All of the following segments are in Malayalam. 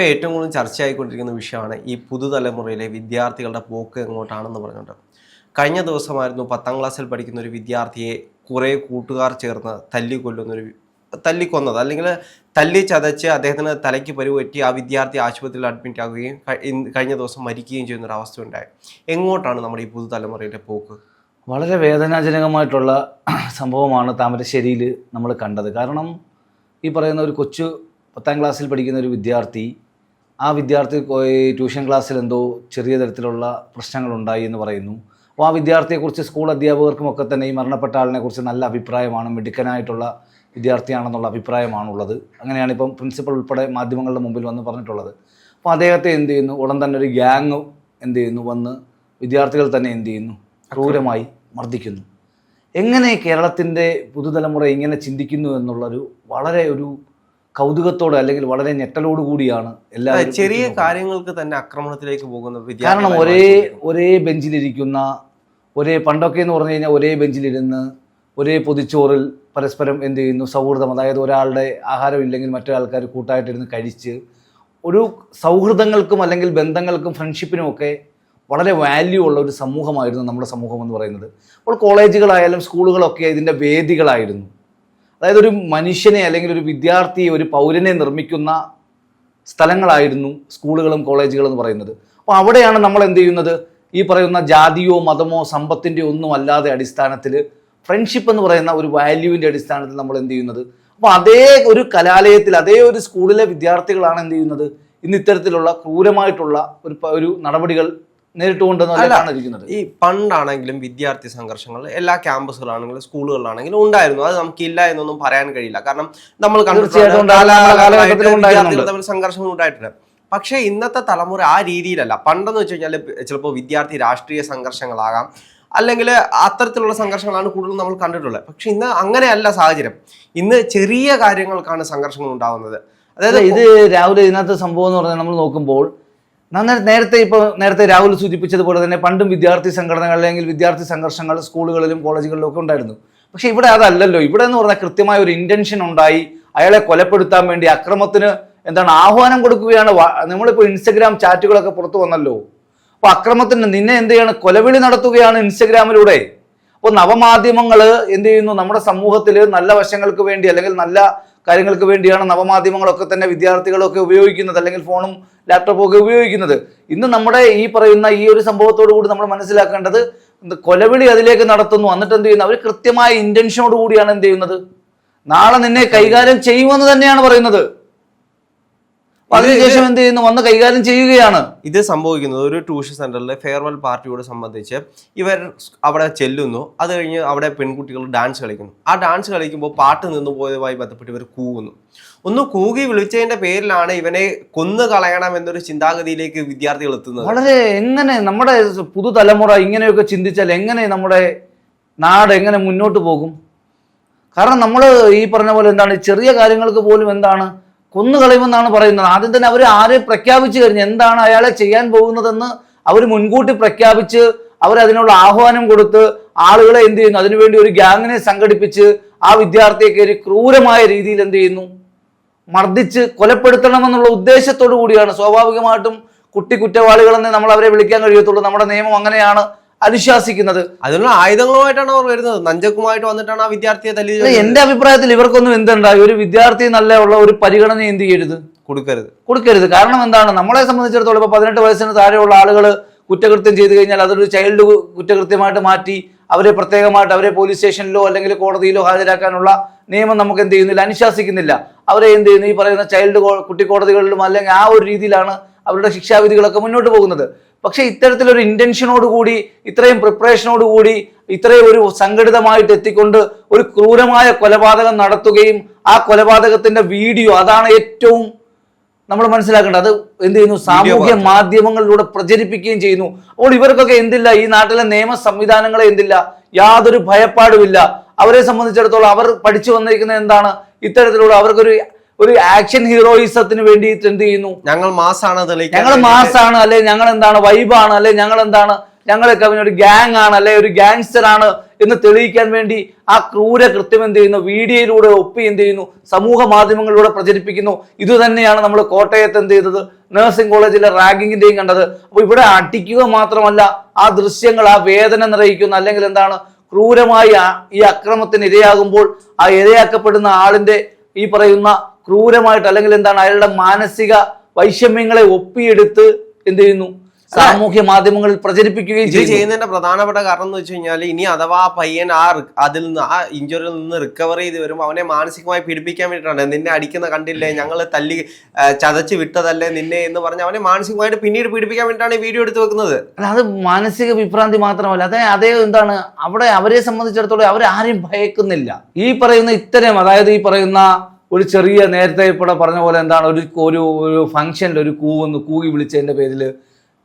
ഇപ്പോൾ ഏറ്റവും കൂടുതൽ ചർച്ചയായിക്കൊണ്ടിരിക്കുന്ന വിഷയമാണ് ഈ പുതുതലമുറയിലെ വിദ്യാർത്ഥികളുടെ പോക്ക് എങ്ങോട്ടാണെന്ന് പറഞ്ഞുകൊണ്ട് കഴിഞ്ഞ ദിവസമായിരുന്നു പത്താം ക്ലാസ്സിൽ പഠിക്കുന്ന ഒരു വിദ്യാർത്ഥിയെ കുറേ കൂട്ടുകാർ ചേർന്ന് തല്ലിക്കൊല്ലുന്നൊരു തല്ലിക്കൊന്നത്. അല്ലെങ്കിൽ തല്ലി ചതച്ച് അദ്ദേഹത്തിന് തലയ്ക്ക് പരുപറ്റി ആ വിദ്യാർത്ഥി ആശുപത്രിയിൽ അഡ്മിറ്റ് ആകുകയും കഴിഞ്ഞ ദിവസം മരിക്കുകയും ചെയ്യുന്ന ഒരു അവസ്ഥ ഉണ്ടായി എങ്ങോട്ടാണ് നമ്മുടെ ഈ പുതുതലമുറയിലെ പോക്ക്? വളരെ വേദനാജനകമായിട്ടുള്ള സംഭവമാണ് താമരശ്ശേരിയിൽ നമ്മൾ കണ്ടത്. കാരണം ഈ പറയുന്ന ഒരു കൊച്ചു പത്താം ക്ലാസ്സിൽ പഠിക്കുന്ന ഒരു വിദ്യാർത്ഥി ആ വിദ്യാർത്ഥി ട്യൂഷൻ ക്ലാസ്സിൽ എന്തോ ചെറിയ തരത്തിലുള്ള പ്രശ്നങ്ങളുണ്ടായി എന്ന് പറയുന്നു. അപ്പോൾ ആ വിദ്യാർത്ഥിയെക്കുറിച്ച് സ്കൂൾ അധ്യാപകർക്കും ഒക്കെ തന്നെ ഈ മരണപ്പെട്ട ആളിനെക്കുറിച്ച് നല്ല അഭിപ്രായമാണ് മിടുക്കനായിട്ടുള്ള വിദ്യാർത്ഥിയാണെന്നുള്ള അഭിപ്രായമാണുള്ളത്. അങ്ങനെയാണ് ഇപ്പം പ്രിൻസിപ്പൽ ഉൾപ്പെടെ മാധ്യമങ്ങളുടെ മുമ്പിൽ വന്ന് പറഞ്ഞിട്ടുള്ളത്. അപ്പോൾ അദ്ദേഹത്തെ എന്ത് ചെയ്യുന്നു? ഉടൻ തന്നെ ഒരു ഗ്യാങ് എന്ത് ചെയ്യുന്നു? വന്ന് വിദ്യാർത്ഥികൾ തന്നെ എന്ത് ചെയ്യുന്നു? ക്രൂരമായി മർദ്ദിക്കുന്നു. എങ്ങനെ കേരളത്തിന്റെ പുതുതലമുറ ഇങ്ങനെ ചിന്തിക്കുന്നു എന്നുള്ളൊരു വളരെ ഒരു കൗതുകത്തോടെ അല്ലെങ്കിൽ വളരെ ഞെട്ടലോട് കൂടിയാണ് എല്ലാ ചെറിയ കാര്യങ്ങൾക്ക് തന്നെ ആക്രമണത്തിലേക്ക് പോകുന്ന കാരണം ഒരേ. ഒരേ ബെഞ്ചിലിരിക്കുന്ന ഒരേ പണ്ടൊക്കെ എന്ന് പറഞ്ഞു കഴിഞ്ഞാൽ ഒരേ ബെഞ്ചിലിരുന്ന് ഒരേ പൊതിച്ചോറിൽ പരസ്പരം എന്ത് ചെയ്യുന്നു? സൗഹൃദം. അതായത് ഒരാളുടെ ആഹാരം ഇല്ലെങ്കിൽ മറ്റേ ആൾക്കാർ കൂട്ടായിട്ടിരുന്ന് കഴിച്ച് ഒരു സൗഹൃദങ്ങൾക്കും അല്ലെങ്കിൽ ബന്ധങ്ങൾക്കും ഫ്രണ്ട്ഷിപ്പിനും ഒക്കെ വളരെ വാല്യൂ ഉള്ള ഒരു സമൂഹമായിരുന്നു നമ്മുടെ സമൂഹം എന്ന് പറയുന്നത്. അപ്പോൾ കോളേജുകളായാലും സ്കൂളുകളൊക്കെ ഇതിന്റെ വേദികളായിരുന്നു. അതായത് ഒരു മനുഷ്യനെ അല്ലെങ്കിൽ ഒരു വിദ്യാർത്ഥിയെ ഒരു പൗരനെ നിർമ്മിക്കുന്ന സ്ഥലങ്ങളായിരുന്നു സ്കൂളുകളും കോളേജുകളും എന്ന് പറയുന്നത്. അപ്പോൾ അവിടെയാണ് നമ്മൾ എന്ത് ചെയ്യുന്നത്? ഈ പറയുന്ന ജാതിയോ മതമോ സമ്പത്തിന്റെ ഒന്നും അല്ലാതെ അടിസ്ഥാനത്തിൽ ഫ്രണ്ട്ഷിപ്പ് എന്ന് പറയുന്ന ഒരു വാല്യൂവിന്റെ അടിസ്ഥാനത്തിൽ നമ്മൾ എന്ത് ചെയ്യുന്നത്? അപ്പോൾ അതേ ഒരു കലാലയത്തിൽ അതേ ഒരു സ്കൂളിലെ വിദ്യാർത്ഥികളാണ് എന്ത് ചെയ്യുന്നത്? ഇന്ന് ഇത്തരത്തിലുള്ള ക്രൂരമായിട്ടുള്ള ഒരു ഒരു നടപടികൾ ഈ പണ്ടാണെങ്കിലും വിദ്യാർത്ഥി സംഘർഷങ്ങൾ എല്ലാ ക്യാമ്പസുകളാണെങ്കിലും സ്കൂളുകളിലാണെങ്കിലും ഉണ്ടായിരുന്നു. അത് നമുക്കില്ല എന്നൊന്നും പറയാൻ കഴിയില്ല. കാരണം നമ്മൾ വിദ്യാർത്ഥികൾ തമ്മിൽ സംഘർഷങ്ങൾ ഉണ്ടായിട്ടുണ്ട്. പക്ഷേ ഇന്നത്തെ തലമുറ ആ രീതിയിലല്ല. പണ്ടെന്ന് വെച്ച് കഴിഞ്ഞാൽ ചിലപ്പോൾ വിദ്യാർത്ഥി രാഷ്ട്രീയ സംഘർഷങ്ങളാകാം. അല്ലെങ്കിൽ അത്തരത്തിലുള്ള സംഘർഷങ്ങളാണ് കൂടുതലും നമ്മൾ കണ്ടിട്ടുള്ളത്. പക്ഷെ ഇന്ന് അങ്ങനെയല്ല സാഹചര്യം. ഇന്ന് ചെറിയ കാര്യങ്ങൾക്കാണ് സംഘർഷങ്ങൾ ഉണ്ടാകുന്നത്. അതായത് ഇത് രാവിലെ ഇതിനകത്ത് സംഭവം എന്ന് പറഞ്ഞാൽ നമ്മൾ നോക്കുമ്പോൾ നേരത്തെ ഇപ്പോൾ നേരത്തെ രാഹുൽ സൂചിപ്പിച്ചതുപോലെ തന്നെ പണ്ടും വിദ്യാർത്ഥി സംഘടനകൾ അല്ലെങ്കിൽ വിദ്യാർത്ഥി സംഘർഷങ്ങൾ സ്കൂളുകളിലും കോളേജുകളിലും ഒക്കെ ഉണ്ടായിരുന്നു. പക്ഷെ ഇവിടെ അതല്ലല്ലോ. ഇവിടെ എന്ന് പറഞ്ഞാൽ കൃത്യമായ ഒരു ഇന്റൻഷൻ ഉണ്ടായി. അയാളെ കൊലപ്പെടുത്താൻ വേണ്ടി അക്രമത്തിന് എന്താണ് ആഹ്വാനം കൊടുക്കുകയാണ് നമ്മളിപ്പോൾ ഇൻസ്റ്റഗ്രാം ചാറ്റുകളൊക്കെ പുറത്തു വന്നല്ലോ. അപ്പോൾ അക്രമത്തിന് നിന്നെ എന്ത് ചെയ്യാണ്? കൊലവിളി നടത്തുകയാണ് ഇൻസ്റ്റഗ്രാമിലൂടെ അപ്പോൾ നവമാധ്യമങ്ങൾ എന്ത് ചെയ്യുന്നു? നമ്മുടെ സമൂഹത്തിൽ നല്ല വശങ്ങൾക്ക് വേണ്ടി അല്ലെങ്കിൽ നല്ല കാര്യങ്ങൾക്ക് വേണ്ടിയാണ് നവമാധ്യമങ്ങളൊക്കെ തന്നെ വിദ്യാർത്ഥികളൊക്കെ ഉപയോഗിക്കുന്നത് അല്ലെങ്കിൽ ഫോണും ലാപ്ടോപ്പും ഒക്കെ ഉപയോഗിക്കുന്നത്. ഇന്ന് നമ്മുടെ ഈ പറയുന്ന ഈ ഒരു സംഭവത്തോടു കൂടി നമ്മൾ മനസ്സിലാക്കേണ്ടത് കൊലവിളി അതിലേക്ക് നടത്തുന്നു. എന്നിട്ട് എന്ത് ചെയ്യുന്നു? അവർ കൃത്യമായ ഇന്റൻഷനോട് കൂടിയാണ് എന്ത് ചെയ്യുന്നത്? നാളെ നിന്നെ കൈകാര്യം ചെയ്യുമെന്ന് തന്നെയാണ് പറയുന്നത്. അതിനുശേഷം എന്ത് ചെയ്യുന്നു? വന്ന് കൈകാര്യം ചെയ്യുകയാണ്. ഇത് സംഭവിക്കുന്നത് ഒരു ട്യൂഷൻ സെന്ററിലെ ഫെയർവെൽ പാർട്ടിയോട് സംബന്ധിച്ച് ഇവർ അവിടെ ചെല്ലുന്നു. അത് കഴിഞ്ഞ് അവിടെ പെൺകുട്ടികൾ ഡാൻസ് കളിക്കുന്നു. ആ ഡാൻസ് കളിക്കുമ്പോൾ പാട്ട് നിന്നു പോയതുമായി ബന്ധപ്പെട്ട് ഇവർ കൂവുന്നു. ഒന്ന് കൂകി വിളിച്ചതിന്റെ പേരിലാണ് ഇവനെ കൊന്നു കളയണം എന്നൊരു ചിന്താഗതിയിലേക്ക് വിദ്യാർത്ഥികൾ എത്തുന്നത്. വളരെ എങ്ങനെ നമ്മുടെ പുതുതലമുറ ഇങ്ങനെയൊക്കെ ചിന്തിച്ചാൽ എങ്ങനെ നമ്മുടെ നാട് എങ്ങനെ മുന്നോട്ട് പോകും? കാരണം നമ്മൾ ഈ പറഞ്ഞ പോലെ എന്താണ്? ചെറിയ കാര്യങ്ങൾക്ക് പോലും എന്താണ് കൊന്നുകളയുമെന്നാണ് പറയുന്നത്. ആദ്യം തന്നെ അവർ ആരെ പ്രഖ്യാപിച്ചു കഴിഞ്ഞു? എന്താണ് അയാളെ ചെയ്യാൻ പോകുന്നതെന്ന് അവർ മുൻകൂട്ടി പ്രഖ്യാപിച്ച് അവർ അതിനുള്ള ആഹ്വാനം കൊടുത്ത് ആളുകളെ എന്ത് ചെയ്യുന്നു? അതിനുവേണ്ടി ഒരു ഗ്യാങ്ങിനെ സംഘടിപ്പിച്ച് ആ വിദ്യാർത്ഥിയെ കയറി ക്രൂരമായ രീതിയിൽ എന്ത് ചെയ്യുന്നു? മർദ്ദിച്ച് കൊലപ്പെടുത്തണമെന്നുള്ള ഉദ്ദേശത്തോടു കൂടിയാണ്. സ്വാഭാവികമായിട്ടും കുട്ടി കുറ്റവാളികളെന്ന് നമ്മൾ അവരെ വിളിക്കാൻ കഴിയത്തുള്ളൂ. നമ്മുടെ നിയമം അങ്ങനെയാണ്. അനുശാസിക്കുന്നത് അതിനുള്ള ആയുധങ്ങളുമായിട്ടാണ് അവർ വരുന്നത്. നഞ്ചക്കുമായിട്ട് വന്നിട്ടാണ് ആ വിദ്യാർത്ഥിയെ തല്ലി എന്റെ അഭിപ്രായത്തിൽ ഇവർക്കൊന്നും എന്തുണ്ടായി? ഒരു വിദ്യാർത്ഥി നല്ല ഉള്ള ഒരു പരിഗണന എന്ത് ചെയ്യരുത്? കൊടുക്കരുത്. കൊടുക്കരുത്. കാരണം എന്താണ്? നമ്മളെ സംബന്ധിച്ചിടത്തോളം ഇപ്പൊ പതിനെട്ട് വയസ്സിന് താഴെയുള്ള ആളുകൾ കുറ്റകൃത്യം ചെയ്തു കഴിഞ്ഞാൽ അതൊരു ചൈൽഡ് കുറ്റകൃത്യമായിട്ട് മാറ്റി അവരെ പ്രത്യേകമായിട്ട് അവരെ പോലീസ് സ്റ്റേഷനിലോ അല്ലെങ്കിൽ കോടതിയിലോ ഹാജരാക്കാനുള്ള നിയമം നമുക്ക് എന്ത് ചെയ്യുന്നില്ല? അനുശാസിക്കുന്നില്ല അവരെ എന്ത് ചെയ്യുന്നു? ഈ പറയുന്ന ചൈൽഡ് കുട്ടിക്കോടതികളിലും അല്ലെങ്കിൽ ആ ഒരു രീതിയിലാണ് അവരുടെ ശിക്ഷാവിധികളൊക്കെ മുന്നോട്ട് പോകുന്നത്. പക്ഷേ ഇത്തരത്തിലൊരു ഇന്റൻഷനോടുകൂടി കൂടി ഇത്രയും പ്രിപ്പറേഷനോട് കൂടി ഇത്രയും ഒരു സംഘടിതമായിട്ട് എത്തിക്കൊണ്ട് ഒരു ക്രൂരമായ കൊലപാതകം നടത്തുകയും ആ കൊലപാതകത്തിന്റെ വീഡിയോ അതാണ് ഏറ്റവും നമ്മൾ മനസ്സിലാക്കേണ്ടത്. അത് എന്ത് ചെയ്യുന്നു? സാമൂഹ്യ മാധ്യമങ്ങളിലൂടെ പ്രചരിപ്പിക്കുകയും ചെയ്യുന്നു. അപ്പോൾ ഇവർക്കൊക്കെ എന്തില്ല? ഈ നാട്ടിലെ നിയമ സംവിധാനങ്ങളെ എന്തില്ല? യാതൊരു ഭയപ്പാടുമില്ല. അവരെ സംബന്ധിച്ചിടത്തോളം അവർ പഠിച്ചു വന്നിരിക്കുന്നത് എന്താണ്? ഇത്തരത്തിലുള്ള അവർക്കൊരു ഒരു ആക്ഷൻ ഹീറോയിസത്തിന് വേണ്ടി എന്ത് ചെയ്യുന്നു? ഞങ്ങൾ മാസാണ് ഞങ്ങൾ മാസാണ് അല്ലെ? ഞങ്ങൾ എന്താണ് വൈബാണ് അല്ലെ? ഞങ്ങൾ എന്താണ് ഞങ്ങളൊക്കെ അവനൊരു ഗ്യാങ് ആണ് അല്ലെ? ഒരു ഗാങ്സ്റ്റർ ആണ് എന്ന് തെളിയിക്കാൻ വേണ്ടി ആ ക്രൂര കൃത്യം എന്ത് ചെയ്യുന്നു? വീഡിയോയിലൂടെ ഒപ്പി എന്ത് ചെയ്യുന്നു? സമൂഹ മാധ്യമങ്ങളിലൂടെ പ്രചരിപ്പിക്കുന്നു. ഇത് തന്നെയാണ് നമ്മൾ കോട്ടയത്ത് എന്ത് ചെയ്തത്? നഴ്സിംഗ് കോളേജിലെ റാഗിങ്ങിന്റെയും കണ്ടത്. അപ്പോൾ ഇവിടെ അടിക്കുക മാത്രമല്ല ആ ദൃശ്യങ്ങൾ ആ വേദന നിറയിക്കുന്ന അല്ലെങ്കിൽ എന്താണ് ക്രൂരമായി ഈ അക്രമത്തിന് ഇരയാകുമ്പോൾ ആ ഇരയാക്കപ്പെടുന്ന ആളിന്റെ ഈ പറയുന്ന ക്രൂരമായിട്ട് അല്ലെങ്കിൽ എന്താണ് അയാളുടെ മാനസിക വൈഷമ്യങ്ങളെ ഒപ്പിയെടുത്ത് എന്ത് ചെയ്യുന്നു? സാമൂഹ്യ മാധ്യമങ്ങളിൽ പ്രചരിപ്പിക്കുകയും ഇത് ചെയ്യുന്നതിന്റെ പ്രധാനപ്പെട്ട കാരണം എന്ന് വെച്ച് കഴിഞ്ഞാൽ ഇനി അഥവാ ആ പയ്യൻ ആ അതിൽ നിന്ന് ആ ഇഞ്ചുറിയിൽ നിന്ന് റിക്കവർ ചെയ്ത് വരുമ്പോൾ അവനെ മാനസികമായി പീഡിപ്പിക്കാൻ വേണ്ടിയിട്ടാണ്. നിന്നെ അടിക്കുന്ന കണ്ടില്ലേ? ഞങ്ങൾ തല്ലി ചതച്ച് വിട്ടതല്ലേ നിന്നെ എന്ന് പറഞ്ഞ് അവനെ മാനസികമായിട്ട് പിന്നീട് പീഡിപ്പിക്കാൻ വേണ്ടിയിട്ടാണ് ഈ വീഡിയോ എടുത്ത് വെക്കുന്നത്. അത് മാനസിക വിഭ്രാന്തി മാത്രമല്ല. അതെ അതേ എന്താണ് അവിടെ അവരെ സംബന്ധിച്ചിടത്തോളം അവരെ ആരെയും ഭയക്കുന്നില്ല. ഈ പറയുന്ന ഇത്തരം അതായത് ഈ പറയുന്ന ഒരു ചെറിയ നേരത്തെ ഇവിടെ പറഞ്ഞ പോലെ എന്താണ് ഒരു ഒരു ഒരു ഫംഗ്ഷനിൽ ഒരു കൂവെന്ന് കൂകി വിളിച്ചതിന്റെ പേരിൽ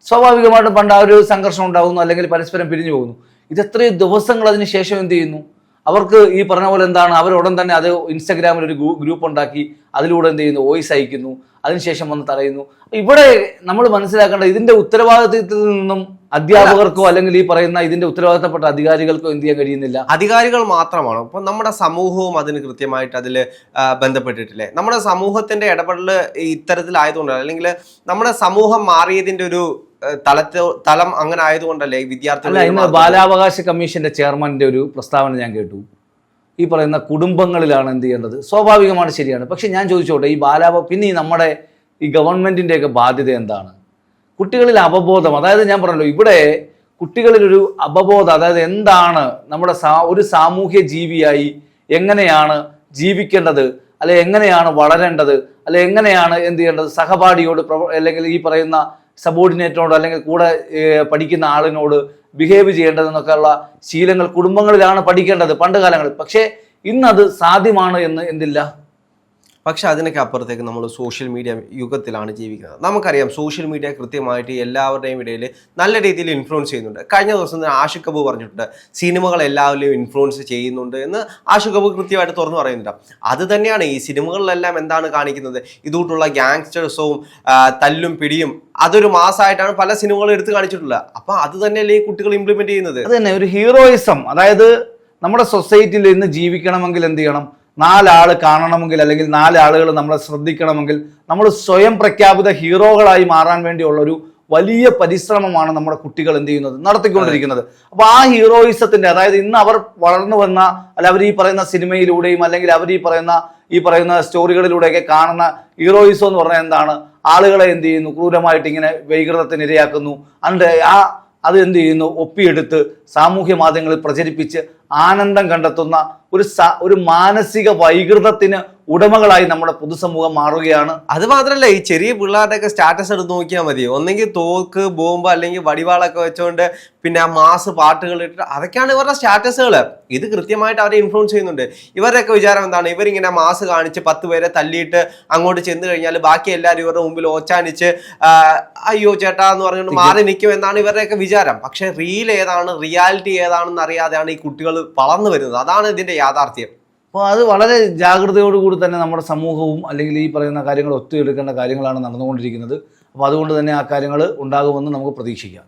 സ്വാഭാവികമായിട്ടും പണ്ട് ആ ഒരു സംഘർഷം ഉണ്ടാകുന്നു അല്ലെങ്കിൽ പരസ്പരം പിരിഞ്ഞു പോകുന്നു. ഇത് എത്രയും ദിവസങ്ങൾ അതിന് ശേഷം എന്ത് ചെയ്യുന്നു? അവർക്ക് ഈ പറഞ്ഞ പോലെ എന്താണ് അവർ ഉടൻ തന്നെ അത് ഇൻസ്റ്റാഗ്രാമിൽ ഒരു ഗ്രൂപ്പ് ഉണ്ടാക്കി അതിലൂടെ എന്ത് ചെയ്യുന്നു വോയിസ് അയക്കുന്നു അതിനുശേഷം വന്ന് തടയുന്നു. ഇവിടെ നമ്മൾ മനസ്സിലാക്കേണ്ട ഇതിന്റെ ഉത്തരവാദിത്വത്തിൽ നിന്നും അധ്യാപകർക്കോ അല്ലെങ്കിൽ ഈ പറയുന്ന ഇതിന്റെ ഉത്തരവാദിത്തപ്പെട്ട അധികാരികൾക്കോ എന്ത് ചെയ്യാൻ കഴിയുന്നില്ല? അധികാരികൾ മാത്രമാണ്. ഇപ്പൊ നമ്മുടെ സമൂഹവും അതിന് കൃത്യമായിട്ട് അതിൽ ബന്ധപ്പെട്ടിട്ടില്ലേ? നമ്മുടെ സമൂഹത്തിന്റെ ഇടപെടൽ ഇത്തരത്തിലായതുകൊണ്ടാണ് അല്ലെങ്കിൽ നമ്മുടെ സമൂഹം മാറിയതിന്റെ ഒരു തലത്തെ തലം അങ്ങനെ ആയതുകൊണ്ടല്ലേ വിദ്യാർത്ഥികൾ ഇന്ന് ബാലാവകാശ കമ്മീഷന്റെ ചെയർമാന്റെ ഒരു പ്രസ്താവന ഞാൻ കേട്ടു. ഈ പറയുന്ന കുടുംബങ്ങളിലാണ് എന്ത് ചെയ്യേണ്ടത്? സ്വാഭാവികമാണ് ശരിയാണ്. പക്ഷെ ഞാൻ ചോദിച്ചോട്ടെ ഈ ബാലാവ പിന്നെ ഈ നമ്മുടെ ഈ ഗവൺമെന്റിന്റെയൊക്കെ ബാധ്യത എന്താണ്? കുട്ടികളിൽ അവബോധം അതായത് ഞാൻ പറഞ്ഞല്ലോ ഇവിടെ കുട്ടികളിലൊരു അവബോധം അതായത് എന്താണ് നമ്മുടെ സാ ഒരു സാമൂഹ്യ ജീവിയായി എങ്ങനെയാണ് ജീവിക്കേണ്ടത്? അല്ലെ എങ്ങനെയാണ് വളരേണ്ടത്? അല്ലെ എങ്ങനെയാണ് എന്ത് ചെയ്യേണ്ടത്? സഹപാഠിയോട് പ്രവ അല്ലെങ്കിൽ ഈ പറയുന്ന സബോർഡിനേറ്റിനോട് അല്ലെങ്കിൽ കൂടെ പഠിക്കുന്ന ആളിനോട് ബിഹേവ് ചെയ്യേണ്ടതെന്നൊക്കെയുള്ള ശീലങ്ങൾ കുടുംബങ്ങളിലാണ് പഠിക്കേണ്ടത് പണ്ട് കാലങ്ങളിൽ പക്ഷേ ഇന്നത് സാധ്യമാണ് എന്ന് എന്തില്ല? പക്ഷെ അതിനൊക്കെ അപ്പുറത്തേക്ക് നമ്മൾ സോഷ്യൽ മീഡിയ യുഗത്തിലാണ് ജീവിക്കുന്നത്. നമുക്കറിയാം സോഷ്യൽ മീഡിയ കൃത്യമായിട്ട് എല്ലാവരുടെയും ഇടയിൽ നല്ല രീതിയിൽ ഇൻഫ്ലുവൻസ് ചെയ്യുന്നുണ്ട്. കഴിഞ്ഞ ദിവസം തന്നെ ആഷിഖ് പറഞ്ഞിട്ടുണ്ട് സിനിമകൾ എല്ലാവരെയും ഇൻഫ്ലുവൻസ് ചെയ്യുന്നുണ്ട് എന്ന് ആഷിഖ് കൃത്യമായിട്ട് തുറന്നു പറയുന്നുണ്ട്. അത് തന്നെയാണ് ഈ സിനിമകളിലെല്ലാം എന്താണ് കാണിക്കുന്നത്? ഇതുകൊണ്ടുള്ള ഗ്യാങ്സ്റ്റേഴ്സും തല്ലും പിടിയും അതൊരു മാസമായിട്ടാണ് പല സിനിമകളും എടുത്ത് കാണിച്ചിട്ടുള്ളത്. അപ്പൊ അത് തന്നെയല്ലേ ഈ കുട്ടികൾ ഇംപ്ലിമെന്റ് ചെയ്യുന്നത്? അത് തന്നെ ഒരു ഹീറോയിസം അതായത് നമ്മുടെ സൊസൈറ്റിയിൽ ഇന്ന് ജീവിക്കണമെങ്കിൽ എന്ത് ചെയ്യണം? നാലാൾ കാണണമെങ്കിൽ അല്ലെങ്കിൽ നാലാളുകൾ നമ്മളെ ശ്രദ്ധിക്കണമെങ്കിൽ നമ്മൾ സ്വയം പ്രഖ്യാപിത ഹീറോകളായി മാറാൻ വേണ്ടിയുള്ള ഒരു വലിയ പരിശ്രമമാണ് നമ്മുടെ കുട്ടികൾ എന്ത് ചെയ്യുന്നത്? നടത്തിക്കൊണ്ടിരിക്കുന്നത്. അപ്പൊ ആ ഹീറോയിസത്തിന്റെ അതായത് ഇന്ന് അവർ വളർന്നു വന്ന അല്ല അവർ ഈ പറയുന്ന സിനിമയിലൂടെയും അല്ലെങ്കിൽ അവർ ഈ പറയുന്ന ഈ പറയുന്ന സ്റ്റോറികളിലൂടെയൊക്കെ കാണുന്ന ഹീറോയിസം എന്ന് പറഞ്ഞാൽ എന്താണ്? ആളുകളെ എന്ത് ചെയ്യുന്നു? ക്രൂരമായിട്ട് ഇങ്ങനെ വൈകൃതത്തിന് ഇരയാക്കുന്നു. അണ്ട് ആ അത് എന്ത് ചെയ്യുന്നു? ഒപ്പിയെടുത്ത് സാമൂഹ്യ മാധ്യമങ്ങളിൽ പ്രചരിപ്പിച്ച് ആനന്ദം കണ്ടെത്തുന്ന ഒരു ഒരു മാനസിക വൈകൃതത്തിന് ഉടമകളായി നമ്മുടെ പൊതുസമൂഹം മാറുകയാണ്. അത് മാത്രല്ല ഈ ചെറിയ പിള്ളേരുടെ ഒക്കെ സ്റ്റാറ്റസ് എടുത്ത് നോക്കിയാൽ മതി. ഒന്നെങ്കിൽ തോക്ക് ബോംബ് അല്ലെങ്കിൽ വടിവാളൊക്കെ വെച്ചുകൊണ്ട് പിന്നെ ആ മാസ് പാട്ടുകൾ ഇട്ടിട്ട് അതൊക്കെയാണ് ഇവരുടെ സ്റ്റാറ്റസുകൾ ഇത് കൃത്യമായിട്ട് അവരെ ഇൻഫ്ലുവൻസ് ചെയ്യുന്നുണ്ട്. ഇവരുടെയൊക്കെ വിചാരം എന്താണ്? ഇവരിങ്ങനെ മാസ് കാണിച്ച് പത്ത് പേരെ തല്ലിയിട്ട് അങ്ങോട്ട് ചെന്ന് കഴിഞ്ഞാൽ ബാക്കി എല്ലാവരും ഇവരുടെ മുമ്പിൽ ഓച്ചാനിച്ച് അയ്യോ ചേട്ടാ എന്ന് പറഞ്ഞുകൊണ്ട് മാറി നിൽക്കും എന്നാണ് ഇവരുടെയൊക്കെ വിചാരം. പക്ഷെ റീൽ ഏതാണ് റിയാലിറ്റി ഏതാണെന്ന് അറിയാതെയാണ് ഈ കുട്ടികൾ വളർന്നു വരുന്നത്. അതാണ് ഇതിന്റെ യാഥാർത്ഥ്യം. അപ്പോൾ അത് വളരെ ജാഗ്രതയോടുകൂടി തന്നെ നമ്മുടെ സമൂഹവും അല്ലെങ്കിൽ ഈ പറയുന്ന കാര്യങ്ങൾ ഒത്തുയെടുക്കേണ്ട കാര്യങ്ങളാണ് നടന്നുകൊണ്ടിരിക്കുന്നത്. അപ്പോൾ അതുകൊണ്ട് തന്നെ ആ കാര്യങ്ങൾ ഉണ്ടാകുമെന്ന് നമുക്ക് പ്രതീക്ഷിക്കാം.